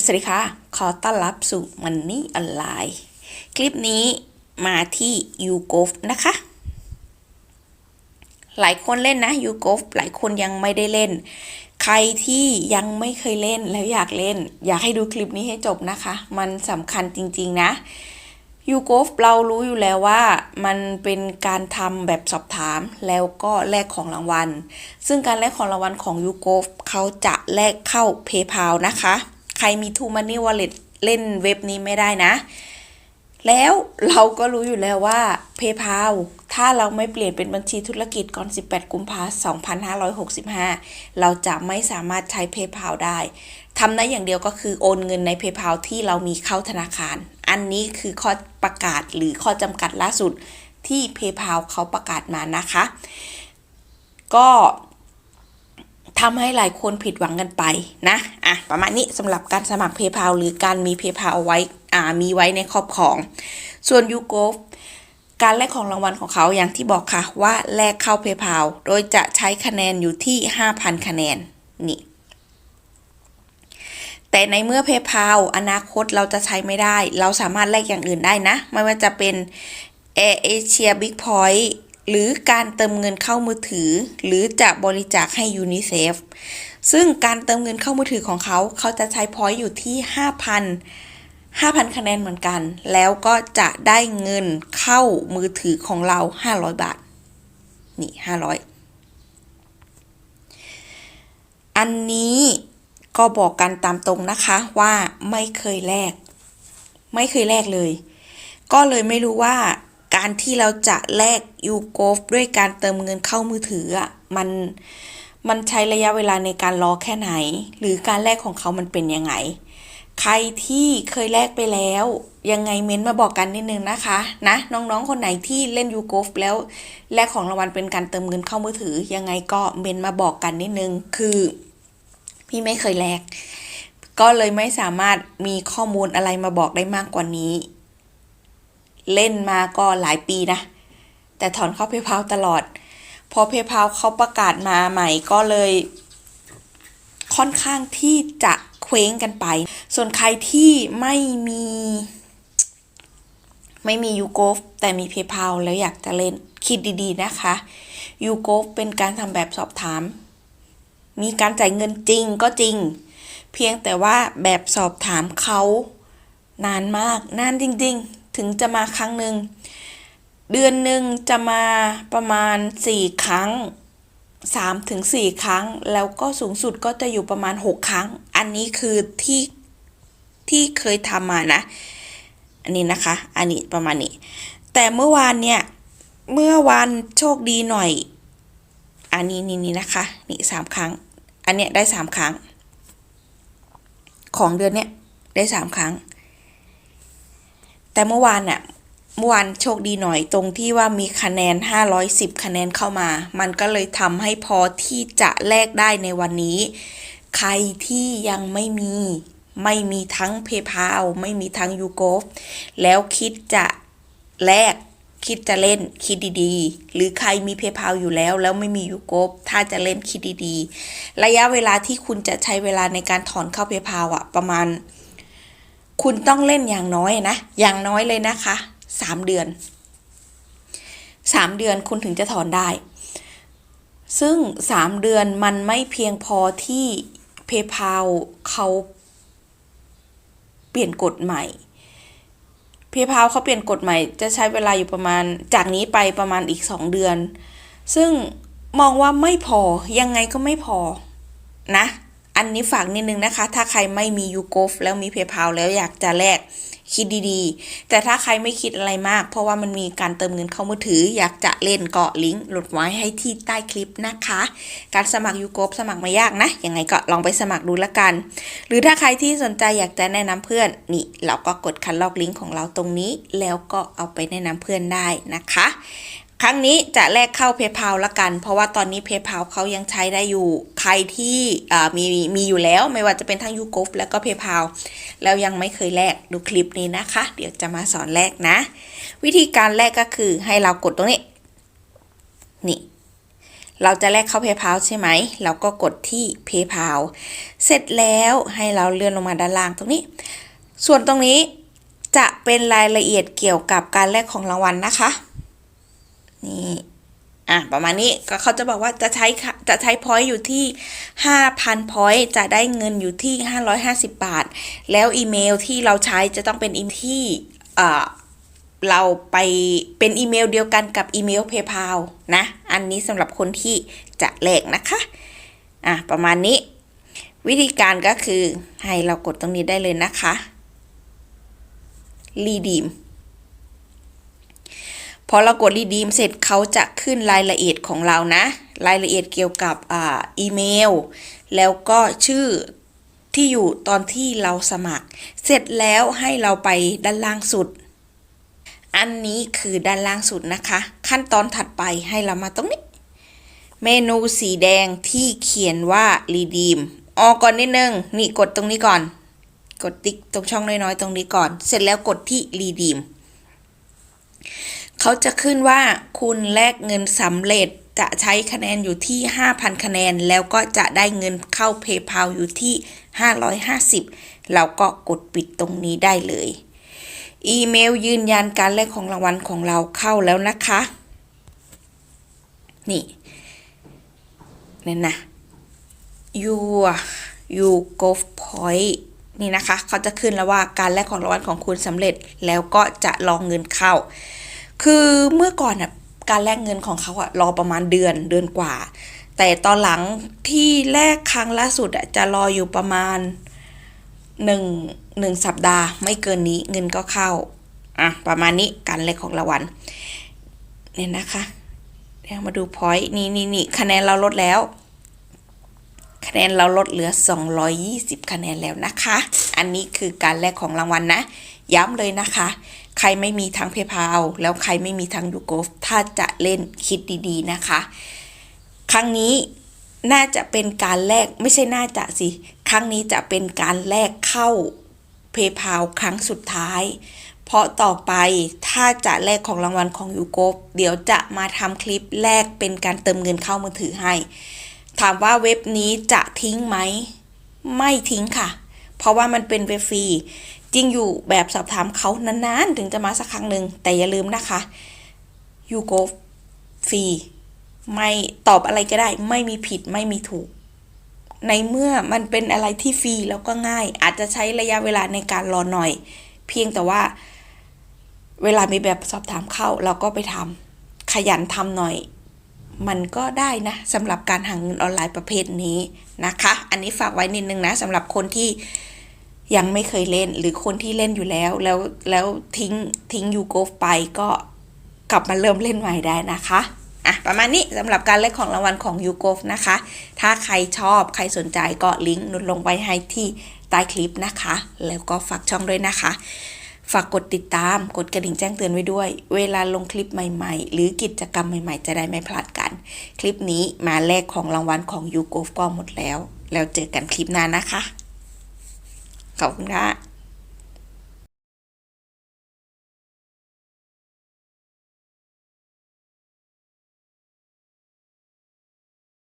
สวัสดีค่ะ ขอต้อนรับสู่มันนี่ออนไลน์ คลิปนี้มาที่ u g o f นะคะ หลายคนเล่นนะ u g o f หลายคนยังไม่ได้เล่น ใครที่ยังไม่เคยเล่นแล้วอยากเล่น อยากให้ดูคลิปนี้ให้จบนะคะ มันสำคัญจริง ๆ นะยูโกฟเรารู้อยู่แล้วว่ามันเป็นการทำแบบสอบถามแล้วก็แลกของรางวัล ซึ่งการแลกของรางวัลของยูโกฟเขาจะแลกเข้า PayPal นะคะ รมี True Money Wallet เล่นเว็บนี้ไม่ได้นะ แล้วเราก็รู้อยู่แล้วว่า PayPal ถ้าเราไม่เปลี่ยนเป็นบัญชีธุรกิจก่อน 18 กุมภาพันธ์2565 เราจะไม่สามารถใช้ PayPal ได้ทำได้อย่างเดียวก็คือโอนเงินใน PayPal ที่เรามีเข้าธนาคาร อันนี้คือข้อประกาศหรือข้อจำกัดล่าสุดที่ PayPal เขาประกาศมานะคะ ก็ ทำให้หลายคนผิดหวังกันไปนะอะประมาณนี้สำหรับการสมัคร PayPal หรือการมี PayPal เอาไว้อ่ามีไว้ในครอบครอง ส่วน YouGo การแลกของรางวัลของเขาอย่างที่บอกค่ะว่าแลกเข้า PayPal โดยจะใช้คะแนนอยู่ที่ 5,000 คะแนนนี่แต่ในเมื่อ PayPal อนาคตเราจะใช้ไม่ได้ เราสามารถแลกอย่างอื่นได้นะ ไม่ว่าจะเป็น Air Asia Big Point หรือการเติมเงินเข้ามือถือ หรือจะบริจาคให้ยูนิเซฟซึ่งการเติมเงินเข้ามือถือของเขา เขาจะใช้พอยต์อยู่ที่ 5,000 5,000 คะแนนเหมือนกัน แล้วก็จะได้เงินเข้ามือถือของเรา 500 บาท นี่ 500 อันนี้ก็บอกกันตามตรงนะคะว่าไม่เคยแลก ไม่เคยแลกเลย ก็เลยไม่รู้ว่า การที่เราจะแลกยูโกฟด้วยการเติมเงินเข้ามือถืออะมันมันใช้ระยะเวลาในการรอแค่ไหน หรือการแลกของเขามันเป็นยังไง ใครที่เคยแลกไปแล้ว ยังไงเม้นมาบอกกันนิดนึงนะคะนะน้องๆคนไหนที่เล่นยูโกฟแล้วแลกของรางวัลเป็นการเติมเงินเข้ามือถือ ยังไงก็เม้นมาบอกกันนิดนึงคือพี่ไม่เคยแลกก็เลยไม่สามารถมีข้อมูลอะไรมาบอกได้มากกว่านี้ เล่นมาก็หลายปีนะ แต่ถอนเข้าเพย์พาตลอด พอเพย์พาเขาประกาศมาใหม่ก็เลย ค่อนข้างที่จะเคว้งกันไป ส่วนใครที่ไม่มี ไม่มียูโกฟแต่มีเพย์พาแล้วอยากจะเล่นคิดดีๆนะคะยูโกฟเป็นการทำแบบสอบถาม มีการจ่ายเงินจริงก็จริง เพียงแต่ว่าแบบสอบถามเขานานมาก นานจริง ๆ ถึงจะมาครั้งหนึ่งเดือนหนึ่งจะมาประมาณ 4 ครั้ง 3-4ถึงครั้ง แล้วก็สูงสุดก็จะอยู่ประมาณ 6 ครั้ง อันนี้คือที่ที่เคยทำมานะ อันนี้นะคะ อันนี้ประมาณนี้ แต่เมื่อวานเนี่ย เมื่อวันโชคดีหน่อย อันนี้นี่นี่นะคะ นี่สามครั้ง อันเนี้ยได้สามครั้ง ของเดือนเนี้ยได้สามครั้ง แต่เมื่อวานน่ะเมื่อวานโชคดีหน่อยตรงที่ว่ามีคะแนน 510 คะแนนเข้ามา มันก็เลยทำให้พอที่จะแลกได้ในวันนี้ ใครที่ยังไม่มี ไม่มีทั้ง PayPal ไม่มีทั้ง y o u g o แล้วคิดจะแลกคิดจะเล่นคิดดีๆ หรือใครมี PayPal อยู่แล้ว แล้วไม่มี y o u g o ถ้าจะเล่นคิดดีๆ ระยะเวลาที่คุณจะใช้เวลาในการถอนเข้า PayPal อะประมาณ คุณต้องเล่นอย่างน้อยนะ อย่างน้อยเลยนะคะสามเดือนสามเดือนคุณถึงจะถอนได้ ซึ่งสามเดือนมันไม่เพียงพอที่ PayPal เขาเปลี่ยนกฎใหม่ PayPal เขาเปลี่ยนกฎใหม่ จะใช้เวลาอยู่ประมาณจากนี้ไปประมาณอีกสองเดือน ซึ่งมองว่าไม่พอยังไงก็ไม่พอนะ อันนี้ฝากนิดนึงนะคะ ถ้าใครไม่มี u g o แล้วมี PayPal แล้วอยากจะแลกคิดดีๆ แต่ถ้าใครไม่คิดอะไรมาก เพราะว่ามันมีการเติมเงินเข้ามือถือ อยากจะเล่นเกาะลิงก์หลดไว้ให้ที่ใต้คลิปนะคะ การสมัคร u g o สมัครไม่ยากนะ ยังไงก็ลองไปสมัครดูละกัน หรือถ้าใครที่สนใจอยากจะแนะนำเพื่อน นี่เราก็กดคันลอกลิงก์ของเราตรงนี้ แล้วก็เอาไปแนะนำเพื่อนได้นะคะ ครั้งนี้จะแลกเข้า PayPal ละกัน เพราะว่าตอนนี้ PayPal เขายังใช้ได้อยู่ ใครที่มีมีอยู่แล้วไม่ว่าจะเป็นทั้ง YouGov แล้วก็ PayPal แล้วยังไม่เคยแลกดูคลิปนี้นะคะ เดี๋ยวจะมาสอนแลกนะ วิธีการแลกก็คือให้เรากดตรงนี้ นี่ เราจะแลกเข้า PayPal ใช่ไหม เราก็กดที่ PayPal เสร็จแล้วให้เราเลื่อนลงมาด้านล่างตรงนี้ ส่วนตรงนี้จะเป็นรายละเอียดเกี่ยวกับการแลกของรางวัลนะคะ นี่อะประมาณนี้ก็เขาจะบอกว่าจะใช้จะใช้พอยต์อยู่ที่ 5,000พอยต์จะได้เงินอยู่ที่ 550 บาท แล้วอีเมลที่เราใช้จะต้องเป็นอีเมลที่เอ่อเราไปเป็นอีเมลเดียวกันกับอีเมล PayPal นะ อันนี้สำหรับคนที่จะแลกนะคะอะประมาณนี้ วิธีการก็คือให้เรากดตรงนี้ได้เลยนะคะรีดีม พอเรากดรีดีมเสร็จเขาจะขึ้นรายละเอียดของเรานะ รายละเอียดเกี่ยวกับอ,อีเมล แล้วก็ชื่อที่อยู่ตอนที่เราสมัคร เสร็จแล้วให้เราไปด้านล่างสุด อันนี้คือด้านล่างสุดนะคะ ขั้นตอนถัดไปให้เรามาตรงนี้ เมนูสีแดงที่เขียนว่า redeem ออกก่อนนิดนึง นี่กดตรงนี้ก่อน กดติ๊กตรงช่องน้อยๆ ตรงนี้ก่อน เสร็จแล้วกดที่ redeem เขาจะขึ้นว่าคุณแลกเงินสำเร็จจะใช้คะแนนอยู่ที่ 5,000 คะแนน แล้วก็จะได้เงินเข้า PayPal อยู่ที่ 550 เราก็กดปิดตรงนี้ได้เลย อีเมลยืนยันการแลกของรางวัลของเราเข้าแล้วนะคะ นี่เนี่ยนะ your you go point นี่นะคะ เขาจะขึ้นแล้วว่าการแลกของรางวัลของคุณสำเร็จแล้วก็จะรองเงินเข้า คือเมื่อก่อนอะการแลกเงินของเขาอะรอประมาณเดือนเดือนกว่า แต่ตอนหลังที่แลกครั้งล่าสุดอะจะรออยู่ประมาณหนึ่งหนึ่งสัปดาห์ ไม่เกินนี้เงินก็เข้าอะประมาณนี้การแลกของรางวัลเนี่ยนะคะเดี๋ยวมาดูพอยต์นี่นี่นี่คะแนนเราลดแล้ว คะแนนเราลดเหลือ 220 คะแนนแล้วนะคะ อันนี้คือการแลกของรางวัลนะ ย้ำเลยนะคะ ใครไม่มีทั้ง PayPal แล้วใครไม่มีทั้ง YouGo ถ้าจะเล่นคิดดีๆนะคะ ครั้งนี้น่าจะเป็นการแลกไม่ใช่น่าจะสิ ครั้งนี้จะเป็นการแลกเข้า PayPal ครั้งสุดท้าย เพราะต่อไปถ้าจะแลกของรางวัลของ YouGo เดี๋ยวจะมาทำคลิปแลกเป็นการเติมเงินเข้ามือถือให้ ถามว่าเว็บนี้จะทิ้งไหม ไม่ทิ้งค่ะ เพราะว่ามันเป็นเว็บฟรี จริงอยู่แบบสอบถามเขานานๆ ถึงจะมาสักครั้งหนึ่งแต่อย่าลืมนะคะยูโกฟรีไม่ตอบอะไรก็ได้ ไม่มีผิดไม่มีถูก ในเมื่อมันเป็นอะไรที่ฟรีแล้วก็ง่าย อาจจะใช้ระยะเวลาในการรอหน่อย เพียงแต่ว่า เวลามีแบบสอบถามเข้าเราก็ไปทำขยันทำหน่อย มันก็ได้นะสำหรับการหาเงินออนไลน์ประเภทนี้นะคะ อันนี้ฝากไว้นิดนึงนะสำหรับคนที่ ยังไม่เคยเล่นหรือคนที่เล่นอยู่แล้ว แล้วแล้วทิ้งทิ้งยูโกฟไปก็กลับมาเริ่มเล่นใหม่ได้นะคะอะประมาณนี้สำหรับการเล่นของรางวัลของยูโกฟนะคะ ถ้าใครชอบใครสนใจก็ลิงก์นุนลงไว้ให้ที่ใต้คลิปนะคะ แล้วก็ฝากช่องด้วยนะคะ ฝากกดติดตามกดกระดิ่งแจ้งเตือนไว้ด้วย เวลาลงคลิปใหม่ๆ หรือกิจกรรมใหม่ๆ จะได้ไม่พลาดกัน คลิปนี้มาแลกของรางวัลของยูโกฟก็หมดแล้ว แล้วเจอกันคลิปหน้านะคะ ขอบคุณค่ะ